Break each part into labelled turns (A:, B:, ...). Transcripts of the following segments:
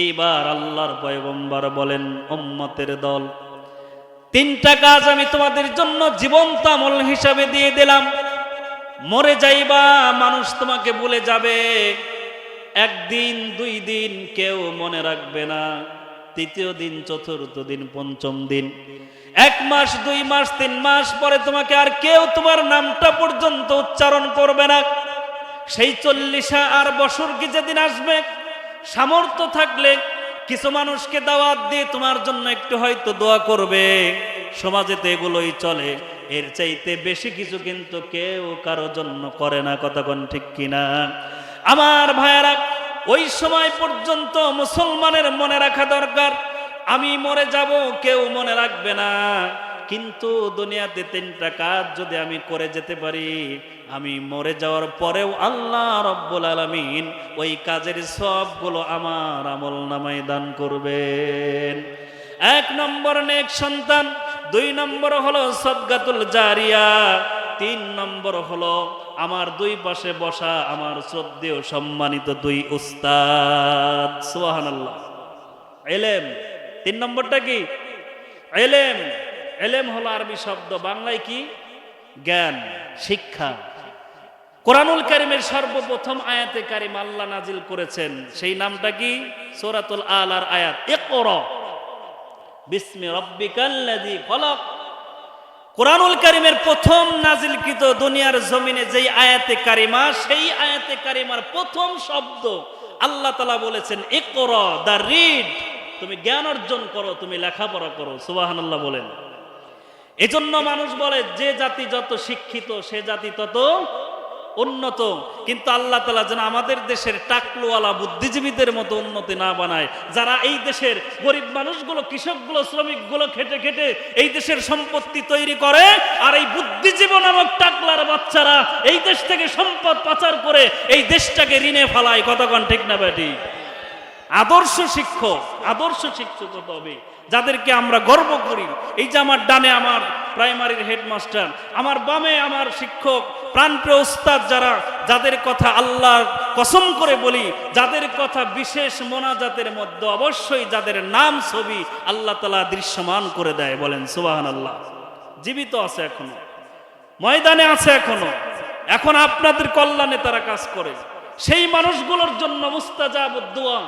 A: এইবার আল্লাহর পয়গম্বর বলেন, উম্মতের দল, তিনটা কাজ আমি তোমাদের জন্য জীবন্ত আমল হিসাবে দিয়ে দিলাম। মরে যাইবা, মানুষ তোমাকে ভুলে যাবে। একদিন, দুই দিন কেউ মনে রাখবে না। তৃতীয় দিন, চতুর্থ দিন, পঞ্চম দিন। এক মাস, দুই মাস, তিন মাস পরে তোমাকে আর কেউ তোমার নামটা পর্যন্ত উচ্চারণ করবে না। সেই চল্লিশা আর বছর কি যেদিন আসবে? সামর্থ্য থাকলে কিছু মানুষকে দাওয়াত দিয়ে তোমার জন্য একটু হয়তো দোয়া করবে। সমাজে তো এগুলোই চলে। এর চাইতে বেশি কিছু কিন্তু কেউ কারও জন্য করে না কতক্ষণ ঠিক কিনা? আমার ভাইয়ারা, ওই সময় পর্যন্ত মুসলমানের মনে রাখা দরকার। আমি মরে যাব, কেউ মনে রাখবে না। কিন্তু দুনিয়াতে তিনটা কাজ যদি আমি করে যেতে পারি, আমি মরে যাওয়ার পরেও আল্লাহ রব্বুল আলমিন ওই কাজের সবগুলো আমার আমল নামায় দান করবেন। এক নম্বর নেক সন্তান, দুই নম্বর হলো সদগাতুল জারিয়া, তিন নম্বর হলো আমার দুই পাশে বসা আমার শ্রদ্ধেয় সম্মানিত দুই উস্তাদ। সোহান আল্লাহ এলেম, তিন নম্বরটা কি? এলেম এলেম হলো আরবি শব্দ, বাংলায় কি? জ্ঞান, শিক্ষা। কোরআনুল কারিমের সর্বপ্রথম আয়াতে কারিম আল্লাহ নাজিল করেছেন, সেই নামটা কি? সূরাতুল আলার আয়াত। ইকরা, বিসমি রব্বিকাল্লাযী খলাক। কোরআনুল কারিমের প্রথম নাজিলকৃত দুনিয়ার জমিনে যেই আয়াতে কারিমা, সেই আয়াতে কারিমার প্রথম শব্দ আল্লাহ তালা বলেছেন, ইকরা দ্য রিড। তুমি জ্ঞান অর্জন করো, তুমি লেখাপড়া করো। সুবাহানাল্লাহ বলেন। এজন্য মানুষ বলে, যে জাতি যত শিক্ষিত, সে জাতি তত উন্নত। কিন্তু আল্লাহ তালা যেন আমাদের দেশের টাকলুওয়ালা বুদ্ধিজীবীদের মতো উন্নতি না বানায়। যারা এই দেশের গরিব মানুষগুলো, কৃষকগুলো, শ্রমিকগুলো খেটে খেটে এই দেশের সম্পত্তি তৈরি করে, আর এই বুদ্ধিজীবী নামক টাকলার বাচ্চারা এই দেশ থেকে সম্পদ পাচার করে এই দেশটাকে ঋণে ফালায়। কতক্ষণ ঠিক না ব্যাটি? আদর্শ শিক্ষক আদর্শ শিক্ষক হবে। যাদেরকে আমরা গর্ব করি, এই যে আমার ডানে আমার প্রাইমারির হেডমাস্টার, আমার বামে আমার শিক্ষক, প্রাণপ্রিয় উস্তাদ যারা, যাদের কথা আল্লাহর কসম করে বলি, যাদের কথা বিশেষ মোনাজাতের মধ্যে অবশ্যই যাদের নাম ছবি আল্লাহ তালা দৃশ্যমান করে দেয় বলেন সুবাহান আল্লাহ জীবিত আছে এখনও, ময়দানে আছে এখনও, এখন আপনাদের কল্যাণে তারা কাজ করে। সেই মানুষগুলোর জন্য মুস্তাজাব দোয়া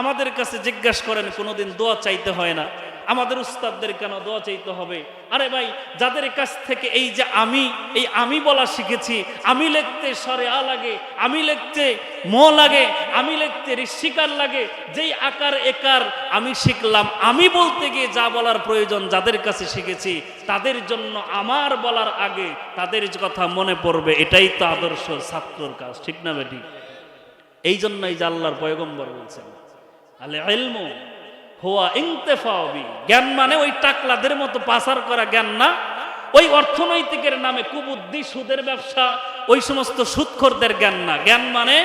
A: আমাদের কাছে জিজ্ঞাসা করেন, কোনোদিন দোয়া চাইতে হয় না। আমাদের উস্তাদদের কেন দোয়া চাইতে হবে? আরে ভাই, যাদের কাছ থেকে এই যে আমি, এই আমি বলা শিখেছি, আমি লিখতে সরে আ লাগে, আমি লিখতে ম লাগে, আমি লিখতে ঋষিকার লাগে, যেই আকার একার আমি শিখলাম, আমি বলতে গিয়ে যা বলার প্রয়োজন যাদের কাছে শিখেছি, তাদের জন্য আমার বলার আগে তাদের কথা মনে পড়বে, এটাই তো আদর্শ ছাত্রর কাজ, ঠিক না বেটি? এই জন্যই যে আল্লাহর পয়গম্বর বলছেন আলে এলম হোয়া ইংতেফাবি জ্ঞান মানে ওই টাকলাদের মতো পাচার করা জ্ঞান না। ওই অর্থনৈতিকের নামে কুবুদ্ধি, সুদের ব্যবসা, ওই সমস্ত সুৎখরদের জ্ঞান না। জ্ঞান মানে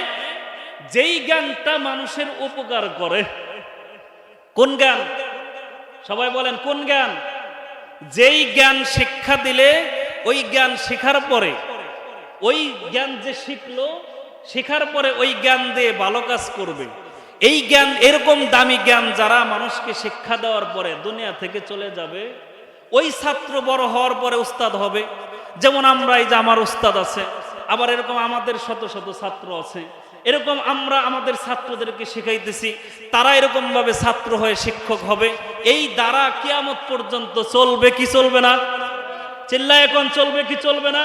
A: যেই জ্ঞানটা মানুষের উপকার করে। কোন জ্ঞান? সবাই বলেন, কোন জ্ঞান? যেই জ্ঞান শিক্ষা দিলে, ওই জ্ঞান শেখার পরে, ওই জ্ঞান যে শিখলো, শেখার পরে ওই জ্ঞান দিয়ে ভালো কাজ করবে। এই জ্ঞান এরকম দামি জ্ঞান যারা মানুষকে শিক্ষা দেওয়ার পরে দুনিয়া থেকে চলে যাবে, ওই ছাত্র বড় হওয়ার পরে উস্তাদ হবে। যেমন আমরা এই যে আমার উস্তাদ আছে, আবার এরকম আমাদের শত শত ছাত্র আছে। এরকম আমরা আমাদের ছাত্রদেরকে শিখাইতেছি, তারা এরকম ভাবে ছাত্র হয়ে শিক্ষক হবে। এই দ্বারা কিয়ামত পর্যন্ত চলবে কি চলবে না? চিল্লা এখন চলবে কি চলবে না?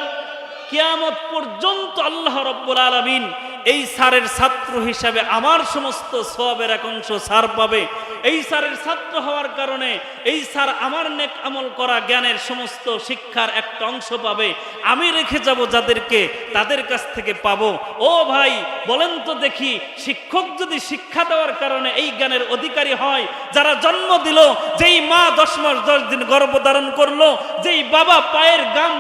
A: কিয়ামত পর্যন্ত আল্লাহ রব্বুল আলমিন এই সারের ছাত্র হিসাবে আমার সমস্ত সবের একাংশ সার পাবে। এই স্যারের ছাত্র হওয়ার কারণে এই স্যার আমার নেক আমল করা জ্ঞানের সমস্ত শিক্ষার একটা অংশ পাবে। আমি রেখে যাব যাদেরকে তাদের কাছ থেকে পাবো। ও ভাই, বলেন তো দেখি, শিক্ষক যদি শিক্ষা দেওয়ার কারণে এই জ্ঞানের অধিকারী হয়, যারা জন্ম দিল, যেই মা দশ মাস দশ দিন গর্ভধারণ করল, যেই বাবা পায়ের গাম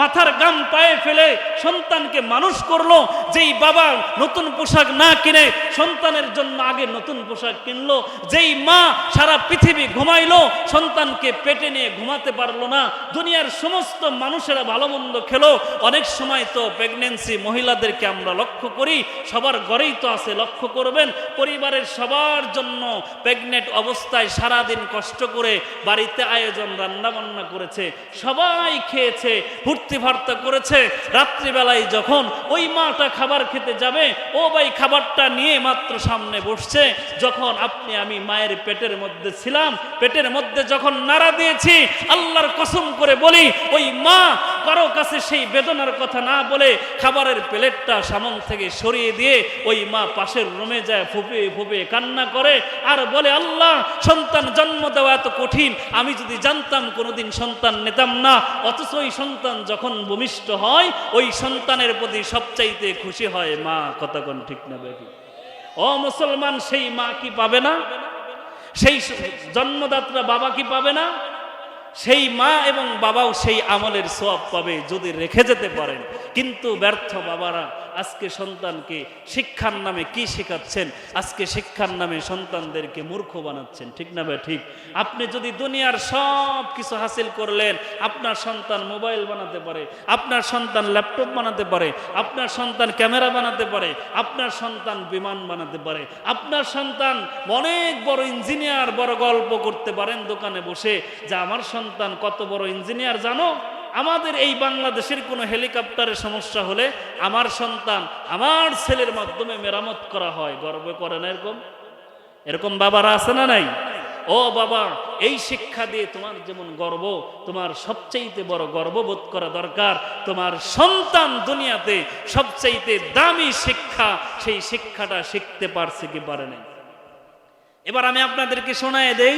A: মাথার গাম পায়ে ফেলে সন্তানকে মানুষ করল, যেই বাবা নতুন পোশাক না কিনে সন্তানের জন্য আগে নতুন পোশাক কিনলো, যেই যেই মা সারা পৃথিবী ঘুমাইলো, সন্তানকে পেটে নিয়ে ঘুমাতে পারল না। দুনিয়ার সমস্ত মানুষেরা ভালো মন্দ খেলো। অনেক সময় তো প্রেগনেন্সি মহিলাদেরকে আমরা লক্ষ্য করি, সবার ঘরেই তো আছে, লক্ষ্য করবেন। পরিবারের সবার জন্য প্রেগনেন্ট অবস্থায় সারাদিন কষ্ট করে বাড়িতে আয়োজন রান্না বান্না করেছে, সবাই খেয়েছে ফুর্তি ফার্তা করেছে। রাত্রিবেলায় যখন ওই মাটা খাবার খেতে যাবে, ও ভাই খাবারটা নিয়ে মাত্র সামনে বসছে, যখন আপনি আমি মায়ের পেটের মধ্যে ছিলাম, পেটের মধ্যে যখন নাড়া দিয়েছি, আল্লাহর কসম করে বলি, ওই মা কারও কাছে সেই বেদনার কথা না বলে খাবারের প্লেটটা সামন থেকে সরিয়ে দিয়ে ওই মা পাশের রুমে যায় ফুপে ফুপে কান্না করে আর বলে, আল্লাহ, সন্তান জন্ম দেওয়া এত কঠিন, আমি যদি জানতাম কোনোদিন সন্তান নিতাম না, অথচ ওই সন্তান যখন ভূমিষ্ঠ হয়, ওই সন্তানের প্রতি সবচাইতে খুশি হয় মা কতক্ষণ ঠিক না বেটি? ও মুসলমান, সেই মা কি পাবে না? সেই জন্মদাত্রা বাবা কি পাবে না? সেই মা এবং বাবাও সেই আমলের সব পাবে যদি রেখে যেতে পারেন। কিন্তু ব্যর্থ বাবারা, আজকে সন্তানকে শিক্ষার নামে কি শেখাচ্ছেন? আজকে শিক্ষার নামে সন্তানদেরকে মূর্খ বানাচ্ছেন। ঠিক না ভাই? ঠিক? আপনি যদি দুনিয়ার সব কিছু হাসিল করলেন, আপনার সন্তান মোবাইল বানাতে পারে, আপনার সন্তান ল্যাপটপ বানাতে পারে, আপনার সন্তান ক্যামেরা বানাতে পারে, আপনার সন্তান বিমান বানাতে পারে, আপনার সন্তান অনেক বড় ইঞ্জিনিয়ার বড় গল্প করতে পারেন দোকানে বসে, যে আমার সন্তান কত বড় ইঞ্জিনিয়ার জানো? আমাদের এই বাংলাদেশের কোনো হেলিকপ্টারের সমস্যা হলে আমার সন্তান আমার ছেলের মাধ্যমে মেরামত করা হয়। গর্ব করে না এরকম? এরকম বাবারা আছে না নাই? ও বাবা, এই শিক্ষা দিয়ে তোমার যেমন গর্ব, তোমার সবচাইতে বড় গর্ববোধ করা দরকার। তোমার সন্তান দুনিয়াতে সবচাইতে দামি শিক্ষা, সেই শিক্ষাটা শিখতে পারছে কি পারে নাই? এবার আমি আপনাদেরকে শোনায় দেই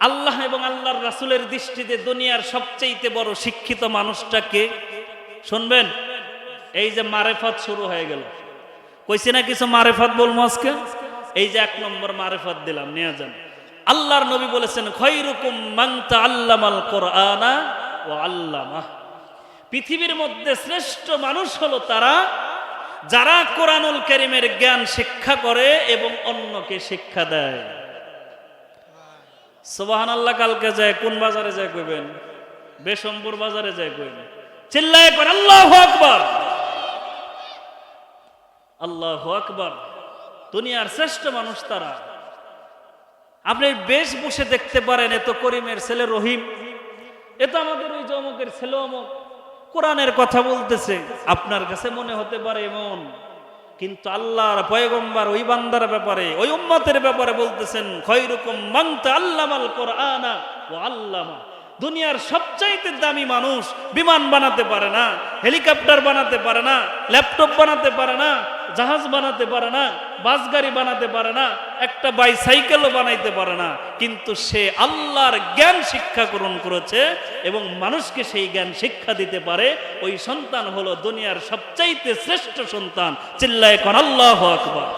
A: আল্লাহ এবং আল্লাহর রাসুলের দৃষ্টিতে দুনিয়ার সবচেয়ে বড় শিক্ষিত মানুষটাকে শুনবেন? এই যে মারেফত শুরু হয়ে গেল। কইছি না কিছু মারেফত বলব আজকে? এই যে এক নম্বর মারেফত দিলাম, নিয়ে যান। আল্লাহর নবী বলেছেন, খৈরুকুম মাংতা আল্লামাল কোরআনা ও আল্লামা পৃথিবীর মধ্যে শ্রেষ্ঠ মানুষ হলো তারা যারা কোরআনুল করিমের জ্ঞান শিক্ষা করে এবং অন্যকে শিক্ষা দেয়। সোবাহান আল্লাহ কালকে যায়, কোন বাজারে যায় কইবেন? বেশমপুর বাজারে যায় কইবেন। চিল্লায় কর আল্লাহ আকবর! আল্লাহ আকবর! দুনিয়ার শ্রেষ্ঠ মানুষ তারা। আপনি বেশ বসে দেখতে পারেন এত করিমের ছেলে রহিম। এ তো আমাদের ওই জমকের ছেলে অমক। কোরআনের কথা বলতেছে। আপনার কাছে মনে হতে পারে এমন। কিন্তু আল্লাহর পয়গম্বর ওই বান্দার ব্যাপারে, ওই উম্মতের ব্যাপারে বলতেছেন খয়রুকুম মাংতা আল্লামাল কোরআনা ও আল্লামা। দুনিয়ার সবচাইতে দামি মানুষ বিমান বানাতে পারে না, হেলিকপ্টার বানাতে পারে না, ল্যাপটপ বানাতে পারে না, জাহাজ বানাতে পারে না বাস গাড়ি বানাতে পারে না, একটা বাইসাইকেলও বানাইতে পারে না, কিন্তু সে আল্লাহর জ্ঞান শিক্ষা গ্রহণ করেছে এবং মানুষকে সেই জ্ঞান শিক্ষা দিতে পারে। ওই সন্তান হলো দুনিয়ার সবচাইতে শ্রেষ্ঠ সন্তান। চিল্লায় কন আল্লাহ আকবার।